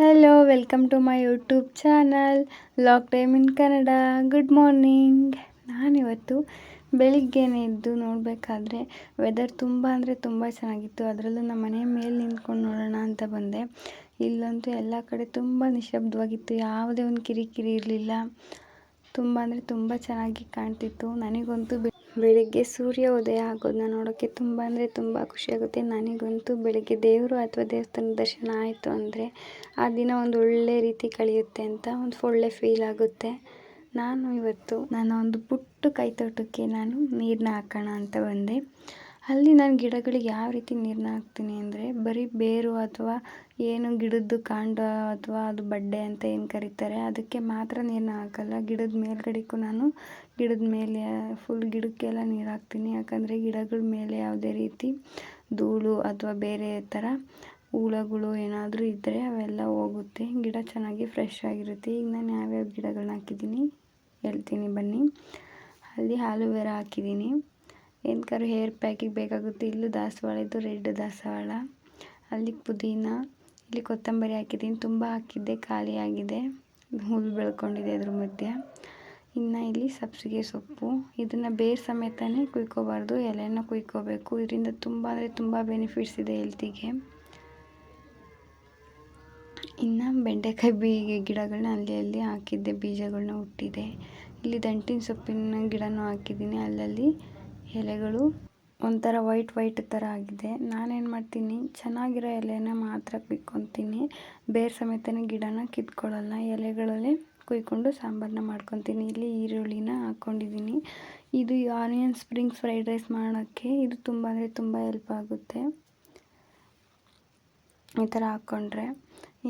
Hello welcome to my YouTube channel lock time in Kannada good morning ನಾನಿವತ್ತು ಬೆಳಿಗ್ಗೆನೇ ಎದ್ದು ನೋಡಬೇಕಾದ್ರೆ ವೆದರ್ ತುಂಬ ಅಂದರೆ ತುಂಬ ಚೆನ್ನಾಗಿತ್ತು. ಅದರಲ್ಲೂ ನಮ್ಮ ಮನೆ ಮೇಲೆ ನಿಂತ್ಕೊಂಡು ನೋಡೋಣ ಅಂತ ಬಂದೆ. ಇಲ್ಲಂತೂ ಎಲ್ಲ ಕಡೆ ತುಂಬ ನಿಶಬ್ದವಾಗಿತ್ತು ಯಾವುದೇ ಒಂದು ಕಿರಿಕಿರಿ ಇರಲಿಲ್ಲ. ತುಂಬ ಅಂದರೆ ತುಂಬ ಚೆನ್ನಾಗಿ ಕಾಣ್ತಿತ್ತು. ನನಗಂತೂ ಬೆಳಿಗ್ಗೆ ಸೂರ್ಯ ಉದಯ ಆಗೋದನ್ನ ನೋಡೋಕ್ಕೆ ತುಂಬ ಅಂದರೆ ತುಂಬ ಖುಷಿಯಾಗುತ್ತೆ ನನಗಂತೂ ಬೆಳಗ್ಗೆ ದೇವರು ಅಥವಾ ದೇವಸ್ಥಾನ ದರ್ಶನ ಆಯಿತು ಅಂದರೆ ಆ ದಿನ ಒಂದು ಒಳ್ಳೆ ರೀತಿ ಕಳೆಯುತ್ತೆ ಅಂತ ಒಂದು ಒಳ್ಳೆ ಫೀಲ್ ಆಗುತ್ತೆ. ನಾನು ಇವತ್ತು ನನ್ನ ಒಂದು ಪುಟ್ಟ ಕೈತೋಟಕ್ಕೆ ನಾನು ನೀರನ್ನ ಹಾಕೋಣ ಅಂತ ಬಂದೆ. ಅಲ್ಲಿ ನಾನು ಗಿಡಗಳಿಗೆ ಯಾವ ರೀತಿ ನೀರನ್ನ ಹಾಕ್ತೀನಿ ಅಂದರೆ ಬರೀ ಬೇರು ಅಥವಾ ಏನು ಗಿಡದ್ದು ಕಾಂಡ ಅಥವಾ ಅದು ಬಡ್ಡೆ ಅಂತ ಏನು ಕರೀತಾರೆ, ಅದಕ್ಕೆ ಮಾತ್ರ ನೀರನ್ನ ಹಾಕಲ್ಲ. ಗಿಡದ ಮೇಲ್ಗಡೆಗೂ ನಾನು ಗಿಡದ ಮೇಲೆ ಫುಲ್ ಗಿಡಕ್ಕೆಲ್ಲ ನೀರು ಹಾಕ್ತೀನಿ. ಯಾಕಂದರೆ ಗಿಡಗಳ ಮೇಲೆ ಯಾವುದೇ ರೀತಿ ಧೂಳು ಅಥವಾ ಬೇರೆ ಥರ ಹುಳಗಳು ಏನಾದರೂ ಇದ್ದರೆ ಅವೆಲ್ಲ ಹೋಗುತ್ತೆ. ಗಿಡ ಚೆನ್ನಾಗಿ ಫ್ರೆಶ್ ಆಗಿರುತ್ತೆ. ಈಗ ನಾನು ಯಾವ್ಯಾವ ಗಿಡಗಳನ್ನ ಹಾಕಿದ್ದೀನಿ ಹೇಳ್ತೀನಿ ಬನ್ನಿ. ಅಲ್ಲಿ ಆಲೂವೆರಾ ಹಾಕಿದ್ದೀನಿ. ಏನಕ್ಕಾದ್ರು ಹೇರ್ ಪ್ಯಾಕಿಗೆ ಬೇಕಾಗುತ್ತೆ? ಇಲ್ಲೂ ದಾಸವಾಳ ಇದು ರೆಡ್ ದಾಸವಾಳ. ಅಲ್ಲಿ ಪುದೀನ, ಇಲ್ಲಿ ಕೊತ್ತಂಬರಿ ಹಾಕಿದ್ದೀನಿ. ತುಂಬ ಹಾಕಿದ್ದೆ ಖಾಲಿಯಾಗಿದೆ ಹುಲ್ಲು ಬೆಳ್ಕೊಂಡಿದೆ ಅದ್ರ ಮಧ್ಯೆ. ಇನ್ನು ಇಲ್ಲಿ ಸಬ್ಸಿಗೆ ಸೊಪ್ಪು. ಇದನ್ನು ಬೇರು ಸಮೇತನೇ ಕುಯ್ಕೋಬಾರ್ದು. ಎಲೆನ ಕುಯ್ಕೋಬೇಕು. ಇದರಿಂದ ತುಂಬ ಅಂದರೆ ತುಂಬ ಬೆನಿಫಿಟ್ಸ್ ಇದೆ ಹೆಲ್ತಿಗೆ ಇನ್ನು ಬೆಂಡೆಕಾಯಿ ಬೀ ಗಿಡಗಳನ್ನ ಅಲ್ಲಿ ಅಲ್ಲಿ ಹಾಕಿದ್ದೆ. ಬೀಜಗಳನ್ನ ಹುಟ್ಟಿದೆ. ಇಲ್ಲಿ ದಂಟಿನ ಸೊಪ್ಪಿನ ಗಿಡನೂ ಹಾಕಿದ್ದೀನಿ. ಅಲ್ಲಲ್ಲಿ ಎಲೆಗಳು ಒಂಥರ ವೈಟ್ ವೈಟ್ ಥರ ಆಗಿದೆ. ನಾನೇನು ಮಾಡ್ತೀನಿ, ಚೆನ್ನಾಗಿರೋ ಎಲೆನ ಮಾತ್ರ ಕುಯ್ಕೊತೀನಿ ಬೇರೆ ಸಮೇತನೇ ಗಿಡನ ಕಿತ್ಕೊಳ್ಳಲ್ಲ. ಎಲೆಗಳಲ್ಲೇ ಕುಯ್ಕೊಂಡು ಸಾಂಬಾರನ್ನ ಮಾಡ್ಕೊತೀನಿ. ಇಲ್ಲಿ ಈರುಳ್ಳಿನ ಹಾಕ್ಕೊಂಡಿದ್ದೀನಿ ಇದು ಆನಿಯನ್ ಸ್ಪ್ರಿಂಗ್ಸ್ ಫ್ರೈಡ್ ರೈಸ್ ಮಾಡೋಕ್ಕೆ ಇದು ತುಂಬ ಅಂದರೆ ತುಂಬ ಹೆಲ್ಪ್ ಆಗುತ್ತೆ. ಈ ಥರ ಹಾಕ್ಕೊಂಡ್ರೆ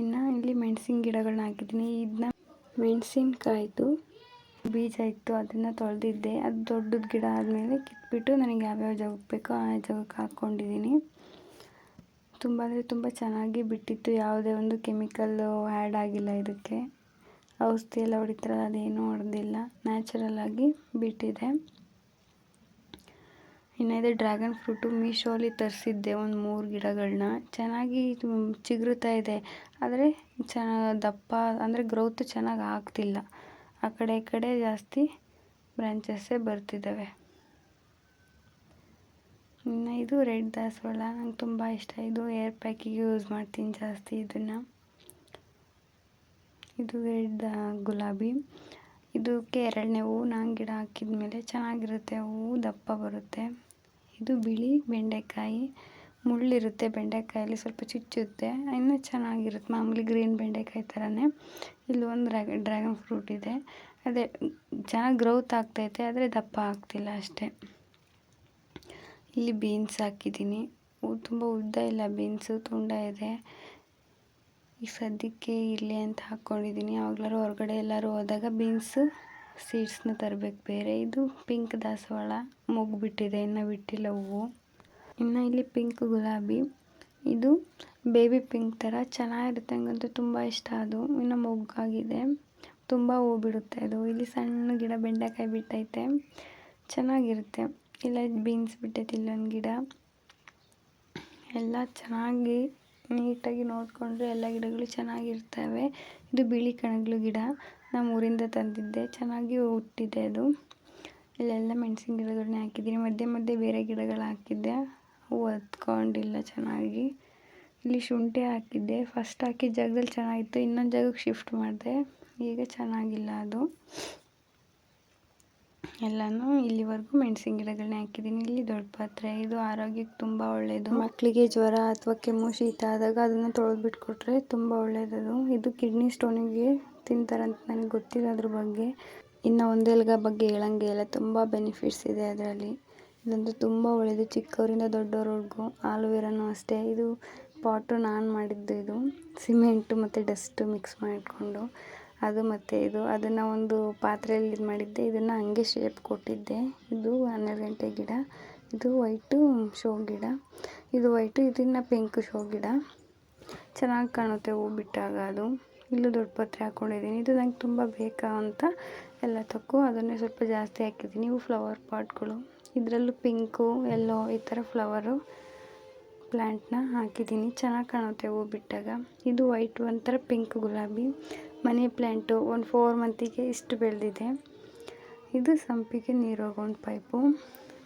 ಇನ್ನು ಇಲ್ಲಿ ಮೆಣಸಿನ ಗಿಡಗಳನ್ನ ಹಾಕಿದ್ದೀನಿ. ಇದನ್ನ ಮೆಣಸಿನ್ಕಾಯ್ದು ಬೀಜ ಇತ್ತು, ಅದನ್ನು ತೊಳೆದಿದ್ದೆ. ಅದು ದೊಡ್ಡದು ಗಿಡ ಆದಮೇಲೆ ಕಿತ್ಬಿಟ್ಟು ನನಗೆ ಯಾವ್ಯಾವ ಜಾಗಕ್ಕೆ ಬೇಕೋ ಆ ಜಾಗಕ್ಕೆ ಹಾಕ್ಕೊಂಡಿದ್ದೀನಿ. ತುಂಬ ಅಂದರೆ ತುಂಬ ಚೆನ್ನಾಗಿ ಬಿಟ್ಟಿತ್ತು. ಯಾವುದೇ ಒಂದು ಕೆಮಿಕಲ್ಲು ಆ್ಯಡ್ ಆಗಿಲ್ಲ ಇದಕ್ಕೆ. ಔಷಧಿ ಎಲ್ಲ ಹೊಡಿತಾರಲ್ಲ, ಅದೇನೂ ಹೊಡೆದಿಲ್ಲ. ನ್ಯಾಚುರಲ್ಲಾಗಿ ಬಿಟ್ಟಿದೆ. ಇನ್ನು ಇದೆ ಡ್ರ್ಯಾಗನ್ ಫ್ರೂಟು. ಮೀಶೋಲಿ ತರಿಸಿದ್ದೆ ಒಂದು ಮೂರು ಗಿಡಗಳನ್ನ ಚೆನ್ನಾಗಿ ಚಿಗುರುತ್ತಾ ಇದೆ. ಆದರೆ, ಚೆನ್ನಾಗಿ ದಪ್ಪ, ಅಂದರೆ ಗ್ರೋತ್ ಚೆನ್ನಾಗಿ ಆಗ್ತಿಲ್ಲ. ಆ ಕಡೆ ಈ ಕಡೆ ಜಾಸ್ತಿ ಬ್ರಾಂಚಸ್ಸೇ ಬರ್ತಿದ್ದಾವೆ ಇನ್ನು ಇದು ರೆಡ್ ದಾಸವಾಳ. ನಂಗೆ ತುಂಬ ಇಷ್ಟ. ಇದು ಏರ್ ಪ್ಯಾಕಿಗೆ ಯೂಸ್ ಮಾಡ್ತೀನಿ ಜಾಸ್ತಿ ಇದನ್ನು. ಇದು ರೆಡ್ ಗುಲಾಬಿ. ಇದಕ್ಕೆ ಎರಡನೇ ಹೂವು ನಾನು ಗಿಡ ಹಾಕಿದ ಮೇಲೆ ಚೆನ್ನಾಗಿರುತ್ತೆ. ಹೂವು ದಪ್ಪ ಬರುತ್ತೆ. ಇದು ಬಿಳಿ ಬೆಂಡೆಕಾಯಿ. ಮುಳ್ಳಿರುತ್ತೆ ಬೆಂಡೆಕಾಯಲ್ಲಿ, ಸ್ವಲ್ಪ ಚುಚ್ಚುತ್ತೆ. ಇನ್ನೂ ಚೆನ್ನಾಗಿರುತ್ತೆ, ಮಾಮೂಲಿ ಗ್ರೀನ್ ಬೆಂಡೆಕಾಯಿ ಥರನೇ. ಇಲ್ಲಿ ಒಂದು ಡ್ರ್ಯಾಗನ್ ಫ್ರೂಟ್ ಇದೆ. ಅದೇ, ಚೆನ್ನಾಗಿ ಗ್ರೌತ್ ಆಗ್ತೈತೆ, ಆದರೆ ದಪ್ಪ ಆಗ್ತಿಲ್ಲ ಅಷ್ಟೇ. ಇಲ್ಲಿ ಬೀನ್ಸ್ ಹಾಕಿದ್ದೀನಿ. ತುಂಬ ಉದ್ದ ಇಲ್ಲ ಬೀನ್ಸು, ತುಂಡ ಇದೆ. ಈಗ ಸದ್ಯಕ್ಕೆ ಇರಲಿ ಅಂತ ಹಾಕ್ಕೊಂಡಿದ್ದೀನಿ ಯಾವಾಗಲಾರು ಹೊರಗಡೆ ಎಲ್ಲರೂ ಹೋದಾಗ ಬೀನ್ಸು ಸೀಡ್ಸ್ನ ತರಬೇಕು. ಬೇರೆ, ಇದು ಪಿಂಕ್ ದಾಸವಾಳ ಮುಗ್ಬಿಟ್ಟಿದೆ ಇನ್ನೂ ಬಿಟ್ಟಿಲ್ಲ ಹೂವು. ಇನ್ನು ಇಲ್ಲಿ ಪಿಂಕ್ ಗುಲಾಬಿ. ಇದು ಬೇಬಿ ಪಿಂಕ್ ಥರ ಚೆನ್ನಾಗಿರುತ್ತೆ ನನಗಂತೂ ತುಂಬ ಇಷ್ಟ ಅದು. ಇನ್ನು ಮೊಗ್ಗಾಗಿದೆ. ತುಂಬ ಹೂ ಬಿಡುತ್ತೆ ಅದು. ಇಲ್ಲಿ ಸಣ್ಣ ಗಿಡ, ಬೆಂಡೆಕಾಯಿ ಬಿಟ್ಟೈತೆ. ಚೆನ್ನಾಗಿರುತ್ತೆ. ಇಲ್ಲ ಬೀನ್ಸ್ ಬಿಟ್ಟೈತೆ ಇಲ್ಲೊಂದು ಗಿಡ. ಎಲ್ಲ ಚೆನ್ನಾಗಿ ನೀಟಾಗಿ ನೋಡಿಕೊಂಡ್ರೆ ಎಲ್ಲ ಗಿಡಗಳು ಚೆನ್ನಾಗಿರ್ತವೆ. ಇದು ಬಿಳಿ ಕಣಗ್ಲು ಗಿಡ. ನಮ್ಮ ಊರಿಂದ ತಂದಿದ್ದೆ. ಚೆನ್ನಾಗಿ ಹುಟ್ಟಿದೆ ಅದು. ಇಲ್ಲೆಲ್ಲ ಮೆಣಸಿನ ಗಿಡಗಳನ್ನೇ ಹಾಕಿದ್ದೀನಿ. ಮಧ್ಯೆ ಮಧ್ಯೆ ಬೇರೆ ಗಿಡಗಳು ಹಾಕಿದ್ದೆ. ಹೂವು ಹತ್ಕೊಂಡಿಲ್ಲ ಚೆನ್ನಾಗಿ. ಇಲ್ಲಿ ಶುಂಠಿ ಹಾಕಿದ್ದೆ. ಫಸ್ಟ್ ಹಾಕಿದ ಜಾಗದಲ್ಲಿ ಚೆನ್ನಾಗಿತ್ತು. ಇನ್ನೊಂದು ಜಾಗಕ್ಕೆ ಶಿಫ್ಟ್ ಮಾಡಿದೆ. ಈಗ ಚೆನ್ನಾಗಿಲ್ಲ ಅದು. ಎಲ್ಲನೂ ಇಲ್ಲಿವರೆಗೂ ಮೆಣಸಿನ ಗಿಡಗಳನ್ನ ಹಾಕಿದ್ದೀನಿ. ಇಲ್ಲಿ ದೊಡ್ಡ ಪಾತ್ರೆ. ಇದು ಆರೋಗ್ಯಕ್ಕೆ ತುಂಬ ಒಳ್ಳೆಯದು ಮಕ್ಕಳಿಗೆ ಜ್ವರ ಅಥವಾ ಕೆಮ್ಮು, ಶೀತ ಆದಾಗ ಅದನ್ನು ತೊಳೆದು ಬಿಟ್ಕೊಟ್ರೆ ತುಂಬ ಒಳ್ಳೆಯದದು ಇದು ಕಿಡ್ನಿ ಸ್ಟೋನಿಗೆ ತಿಂತಾರಂತ ನನಗೆ ಗೊತ್ತಿಲ್ಲ ಅದ್ರ ಬಗ್ಗೆ. ಇನ್ನು ಒಂದೆಲ್ಗ ಬಗ್ಗೆ ಹೇಳಂಗೆ ಇಲ್ಲ. ತುಂಬ ಬೆನಿಫಿಟ್ಸ್ ಇದೆ ಅದರಲ್ಲಿ. ಇದಂತೂ ತುಂಬ ಒಳ್ಳೆಯದು ಚಿಕ್ಕವರಿಂದ ದೊಡ್ಡವರವರೆಗೂ ಆಲೋವೆರಾನು ಅಷ್ಟೇ. ಇದು ಪಾಟು ನಾನು ಮಾಡಿದ್ದು ಇದು. ಸಿಮೆಂಟು ಮತ್ತು ಡಸ್ಟು ಮಿಕ್ಸ್ ಮಾಡಿಕೊಂಡು ಅದು ಮತ್ತು ಇದು. ಅದನ್ನು ಒಂದು ಪಾತ್ರೆಯಲ್ಲಿ ಇದು ಮಾಡಿದ್ದೆ. ಇದನ್ನು ಹಂಗೆ ಶೇಪ್ ಕೊಟ್ಟಿದ್ದೆ. ಇದು ಹನ್ನೆರಡು ಗಂಟೆ ಗಿಡ. ಇದು ವೈಟು ಶೋ ಗಿಡ. ಇದು ವೈಟು ಇದನ್ನು ಪಿಂಕ್ ಶೋ ಗಿಡ. ಚೆನ್ನಾಗಿ ಕಾಣುತ್ತೆ ಹೂ ಬಿಟ್ಟಾಗ ಅದು. ಇಲ್ಲೂ ದೊಡ್ಡ ಪಾತ್ರೆ ಹಾಕ್ಕೊಂಡಿದ್ದೀನಿ ಇದು ನಂಗೆ ತುಂಬ ಬೇಕಾ ಅಂತ ಎಲ್ಲ ತಕ್ಕೋ ಅದನ್ನೇ ಸ್ವಲ್ಪ ಜಾಸ್ತಿ ಹಾಕಿದ್ದೀನಿ. ಇವು ಫ್ಲವರ್ ಪಾಟ್ಗಳು ಇದರಲ್ಲೂ ಪಿಂಕು, ಎಲ್ಲೋ ಈ ಥರ ಫ್ಲವರು ಪ್ಲ್ಯಾಂಟ್ನ ಹಾಕಿದ್ದೀನಿ. ಚೆನ್ನಾಗಿ ಕಾಣುತ್ತೆ ಹೂ ಬಿಟ್ಟಾಗ. ಇದು ವೈಟ್ ಒಂಥರ ಪಿಂಕ್ ಗುಲಾಬಿ. ಮನಿ ಪ್ಲ್ಯಾಂಟು ಒಂದು ಫೋರ್ ಮಂತಿಗೆ ಇಷ್ಟು ಬೆಳೆದಿದೆ. ಇದು ಸಂಪಿಗೆ ನೀರು ಪೈಪು.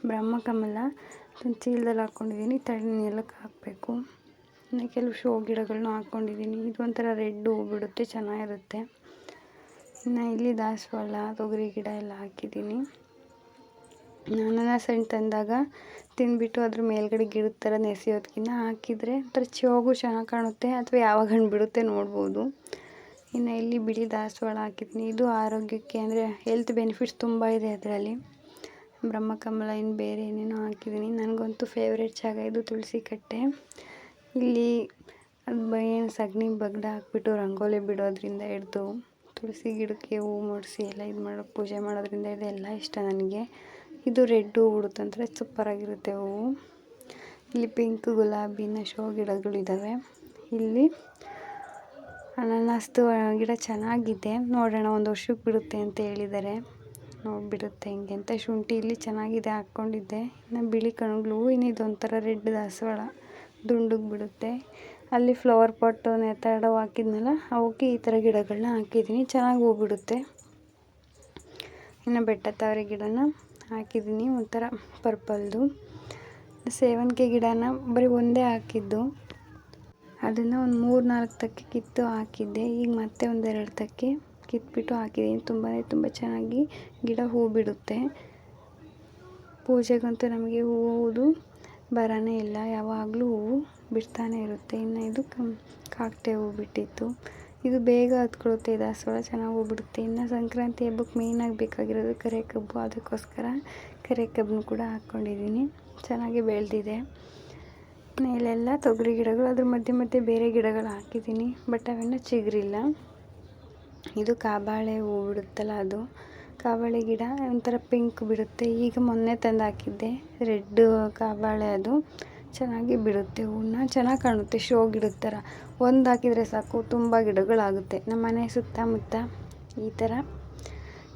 ಬ್ರಹ್ಮಕಮಲ ಒಂದು ಚೀಲದಲ್ಲಿ ಹಾಕ್ಕೊಂಡಿದ್ದೀನಿ. ತಳಿ ನೆಲಕ್ಕೆ ಹಾಕಬೇಕು. ಇನ್ನು ಕೆಲವು ಶೋ ಗಿಡಗಳನ್ನೂ ಹಾಕ್ಕೊಂಡಿದ್ದೀನಿ. ಇದು ಒಂಥರ ರೆಡ್ ಹೂ ಬಿಡುತ್ತೆ, ಚೆನ್ನಾಗಿರುತ್ತೆ. ಇನ್ನು ಇಲ್ಲಿ ದಾಸವಾಳ, ತೊಗರಿ ಗಿಡ ಎಲ್ಲ ಹಾಕಿದ್ದೀನಿ. ಅನಾನಸ್ ಹಣ್ಣು ತಂದಾಗ ತಿಂದುಬಿಟ್ಟು ಅದ್ರ ಮೇಲ್ಗಡೆ ಗಿಡದ ಥರ ನೆಸೆಯೋದ್ಕಿಂತ ಹಾಕಿದರೆ ಒಂಥರ ಚೋಗು ಚೆನ್ನಾಗಿ ಕಾಣುತ್ತೆ ಅಥವಾ ಯಾವಾಗ ಹಣ್ಣು ಬಿಡುತ್ತೆ ನೋಡ್ಬೋದು. ಇನ್ನು ಇಲ್ಲಿ ಬಿಳಿ ದಾಸವಾಳ ಹಾಕಿದ್ದೀನಿ ಇದು ಆರೋಗ್ಯಕ್ಕೆ ಅಂದರೆ ಹೆಲ್ತ್ ಬೆನಿಫಿಟ್ಸ್ ತುಂಬ ಇದೆ ಅದರಲ್ಲಿ. ಬ್ರಹ್ಮಕಮಲ ಇನ್ನು ಬೇರೆ ಏನೇನೋ ಹಾಕಿದ್ದೀನಿ ನನಗಂತೂ ಫೇವ್ರೇಟ್ ಜಾಗ ಇದು ತುಳಸಿ ಕಟ್ಟೆ. ಇಲ್ಲಿ ಅದು ಏನು ಸಗಣಿ ಬಗ್ಡ ಹಾಕ್ಬಿಟ್ಟು ರಂಗೋಲಿ ಬಿಡೋದ್ರಿಂದ ಹಿಡ್ದು ತುಳಸಿ ಗಿಡಕ್ಕೆ ಹೂ ಮೂಡಿಸಿ ಎಲ್ಲ ಇದು ಮಾಡೋ ಪೂಜೆ ಮಾಡೋದ್ರಿಂದ ಇದೆಲ್ಲ ಇಷ್ಟ ನನಗೆ. ಇದು ರೆಡ್ ಹೂ ಬಿಡುತ್ತಂದ್ರೆ ಸೂಪರಾಗಿರುತ್ತೆ ಹೂವು ಇಲ್ಲಿ ಪಿಂಕ್ ಗುಲಾಬಿನ ಶೋ ಗಿಡಗಳಿದ್ದಾವೆ ಇಲ್ಲಿ ಅನಾನಸ್ದು ಗಿಡ ಚೆನ್ನಾಗಿದೆ. ನೋಡೋಣ, ಒಂದು ವರ್ಷಕ್ಕೆ ಬಿಡುತ್ತೆ ಅಂತ ಹೇಳಿದ್ದಾರೆ. ನೋಡಿ ಬಿಡುತ್ತೆ ಹಿಂಗೆ ಅಂತ. ಶುಂಠಿ ಇಲ್ಲಿ ಚೆನ್ನಾಗಿದೆ ಹಾಕ್ಕೊಂಡಿದ್ದೆ. ಇನ್ನು ಬಿಳಿ ಕಣಗಳು, ಇನ್ನು ಇದೊಂಥರ ರೆಡ್ ದಾಸವಾಳ ದುಂಡಗೆ ಬಿಡುತ್ತೆ. ಅಲ್ಲಿ ಫ್ಲವರ್ ಪಾಟು ನೆತ್ತಾಡ ಹಾಕಿದ್ನಲ್ಲ, ಅವಕ್ಕೆ ಈ ಥರ ಗಿಡಗಳನ್ನ ಹಾಕಿದ್ದೀನಿ. ಚೆನ್ನಾಗಿ ಹೂ ಬಿಡುತ್ತೆ. ಇನ್ನು ಬೆಟ್ಟ ತಾವರೆ ಗಿಡನ. ಹಾಕಿದ್ದೀನಿ, ಒಂಥರ ಪರ್ಪಲ್ದು. ಸೇವಂತಿಗೆ ಗಿಡನ ಬರೀ ಒಂದೇ ಹಾಕಿದ್ದು. ಅದನ್ನು ಒಂದು ಮೂರು ನಾಲ್ಕು ತಕ್ಕೆ ಕಿತ್ತು ಹಾಕಿದ್ದೆ, ಈಗ ಮತ್ತೆ ಒಂದೆರಡು ತಕ್ಕೆ ಕಿತ್ಬಿಟ್ಟು ಹಾಕಿದ್ದೀನಿ. ತುಂಬಾ ತುಂಬ ಚೆನ್ನಾಗಿ ಗಿಡ ಹೂ ಬಿಡುತ್ತೆ ಪೂಜೆಗಂತೂ ನಮಗೆ ಹೂವುದು ಬರನೇ ಇಲ್ಲ, ಯಾವಾಗಲೂ ಹೂವು ಬಿಡ್ತಾನೆ ಇರುತ್ತೆ. ಇನ್ನು ಇದು ಕಾಕಡೆ ಹೂ ಬಿಟ್ಟಿತ್ತು. ಇದು ಬೇಗ ಹತ್ಕೊಳುತ್ತೆ ದಾಸವಾಳ ಚೆನ್ನಾಗಿ ಹೂ ಬಿಡುತ್ತೆ ಇನ್ನು ಸಂಕ್ರಾಂತಿ ಹಬ್ಬಕ್ಕೆ ಮೇಯ್ನಾಗಿ ಬೇಕಾಗಿರೋದು ಕರೆ ಕಬ್ಬು. ಅದಕ್ಕೋಸ್ಕರ ಕರೆ ಕಬ್ಬನ್ನು ಕೂಡ ಹಾಕ್ಕೊಂಡಿದ್ದೀನಿ. ಚೆನ್ನಾಗಿ ಬೆಳೆದಿದೆ. ಮೇಲೆಲ್ಲ ತೊಗರಿ ಗಿಡಗಳು, ಅದ್ರ ಮಧ್ಯೆ ಮಧ್ಯೆ ಬೇರೆ ಗಿಡಗಳು ಹಾಕಿದ್ದೀನಿ, ಬಟ್ ಅವೆಲ್ಲ ಚಿಗುರಿಲ್ಲ. ಇದು ಕಾಬಾಳೆ ಹೂ ಬಿಡುತ್ತಲ್ಲ ಅದು. ಕಾಬಾಳೆ ಗಿಡ ಒಂಥರ ಪಿಂಕ್ ಬಿಡುತ್ತೆ. ಈಗ ಮೊನ್ನೆ ತಂದು ಹಾಕಿದ್ದೆ. ರೆಡ್ ಕಾಬಾಳೆ ಅದು. ಚೆನ್ನಾಗಿ ಬಿಡುತ್ತೆ, ಹೂವನ್ನ ಚೆನ್ನಾಗಿ ಕಾಣುತ್ತೆ ಶೋ ಗಿಡದ ಥರ ಒಂದು ಹಾಕಿದರೆ ಸಾಕು, ತುಂಬ ಗಿಡಗಳಾಗುತ್ತೆ. ನಮ್ಮ ಮನೆ ಸುತ್ತಮುತ್ತ ಈ ಥರ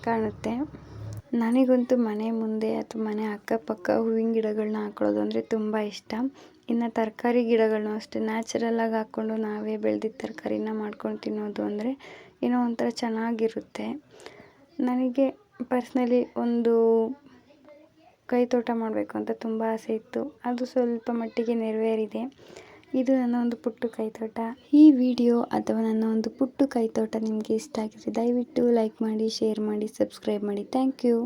ಕಾಣುತ್ತೆ. ನನಗಂತೂ ಮನೆ ಮುಂದೆ ಅಥವಾ ಮನೆ ಅಕ್ಕಪಕ್ಕ ಹೂವಿನ ಗಿಡಗಳನ್ನ ಹಾಕೊಳ್ಳೋದು ಅಂದರೆ ತುಂಬ ಇಷ್ಟ. ಇನ್ನು ತರಕಾರಿ ಗಿಡಗಳನ್ನೂ ಅಷ್ಟೇ ನ್ಯಾಚುರಲ್ಲಾಗಿ ಹಾಕ್ಕೊಂಡು ನಾವೇ ಬೆಳೆದಿದ್ದ ತರಕಾರಿನ ಮಾಡ್ಕೊಂಡು ತಿನ್ನೋದು ಅಂದರೆ ಏನೋ ಒಂಥರ ಚೆನ್ನಾಗಿರುತ್ತೆ. ನನಗೆ ಪರ್ಸ್ನಲಿ ಒಂದು ಕೈ ತೋಟ ಮಾಡಬೇಕು ಅಂತ ತುಂಬ ಆಸೆ ಇತ್ತು. ಅದು ಸ್ವಲ್ಪ ಮಟ್ಟಿಗೆ ನೆರವೇರಿದೆ. ಇದು ನನ್ನ ಒಂದು ಪುಟ್ಟ ಕೈತೋಟ. ಈ ವಿಡಿಯೋ ಅಥವಾ ನನ್ನ ಒಂದು ಪುಟ್ಟ ಕೈತೋಟ ನಿಮಗೆ ಇಷ್ಟ ಆಗಿದ್ರೆ ದಯವಿಟ್ಟು ಲೈಕ್ ಮಾಡಿ, ಶೇರ್ ಮಾಡಿ, ಸಬ್ಸ್ಕ್ರೈಬ್ ಮಾಡಿ. Thank you.